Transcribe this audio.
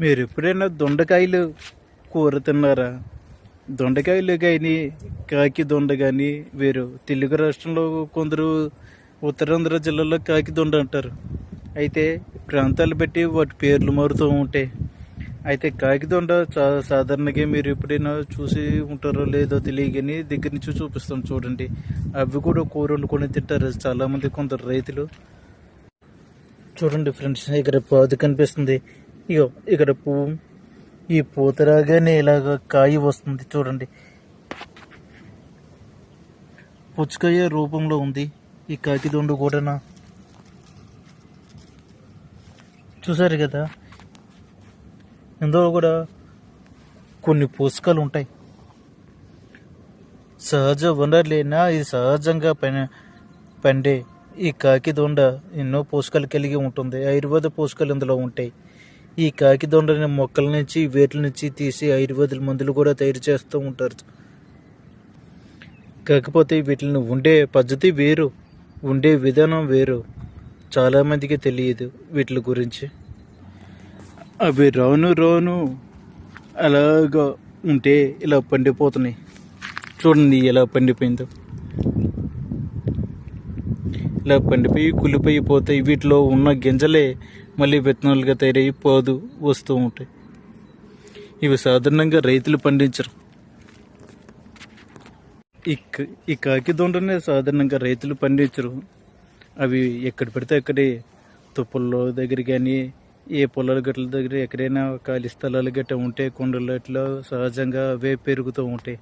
మీరు ఎప్పుడైనా దొండకాయలు కూర తిన్నారా? దొండకాయలు కానీ కాకి దొండ కానీ వేరు తెలుగు రాష్ట్రంలో కొందరు ఉత్తరాంధ్ర జిల్లాలో కాకి దొండ అంటారు. అయితే ప్రాంతాలు బట్టి వాటి పేర్లు మారుతూ ఉంటాయి అయితే కాకిదొండ చా సాధారణంగా మీరు ఎప్పుడైనా చూసి ఉంటారో లేదో తెలియకని దగ్గర నుంచి చూపిస్తాం చూడండి. అవి కూడా కూర వండుకొని తింటారు చాలామంది కొందరు రైతులు. చూడండి ఫ్రెండ్స్ ఇక్కడ పాదు కనిపిస్తుంది. ఇగో ఇక్కడ పువ్వు ఈ పూత రాగానే ఇలాగ కాయ వస్తుంది చూడండి. పుచ్చకాయ రూపంలో ఉంది. ఈ కాకి దొండు కూడానా చూసారు కదా? ఇందులో కూడా కొన్ని పోషకాలు ఉంటాయి. సహజ వనరులైనా? ఇది సహజంగా పని పండే ఈ కాకి దొండ ఎన్నో పోషకాలు కలిగి ఉంటుంది. ఆయుర్వేద పోషకాలు ఇందులో ఉంటాయి. ఈ కాకి దొండని మొక్కల నుంచి వేట్ల నుంచి తీసి ఆయుర్వేద మందులు కూడా తయారు చేస్తూ ఉంటారు. కాకపోతే వీటిని ఉండే పద్ధతి వేరు ఉండే విధానం వేరు. చాలామందికి తెలియదు వీటి గురించి. అవి రాను రాను అలాగా ఉంటే ఇలా పండిపోతున్నాయి. చూడండి ఎలా పండిపోయిందో. ఇలా పండిపోయి కులిపోయి పోతాయి వీటిలో ఉన్న గింజలే మళ్ళీ విత్తనాలుగా తయారయ్యి పోదు వస్తూ ఉంటాయి. ఇవి సాధారణంగా రైతులు పండించరు. ఈ ఈ కాకి దొండనే సాధారణంగా రైతులు పండించరు. అవి ఎక్కడ పడితే అక్కడే తుప్పల్లో దగ్గర కానీ ఏ పొలాల గట్ల దగ్గర ఎక్కడైనా ఖాళీ స్థలాలు గట్ట ఉంటే కొండలు అట్లా సహజంగా అవే పెరుగుతూ ఉంటాయి.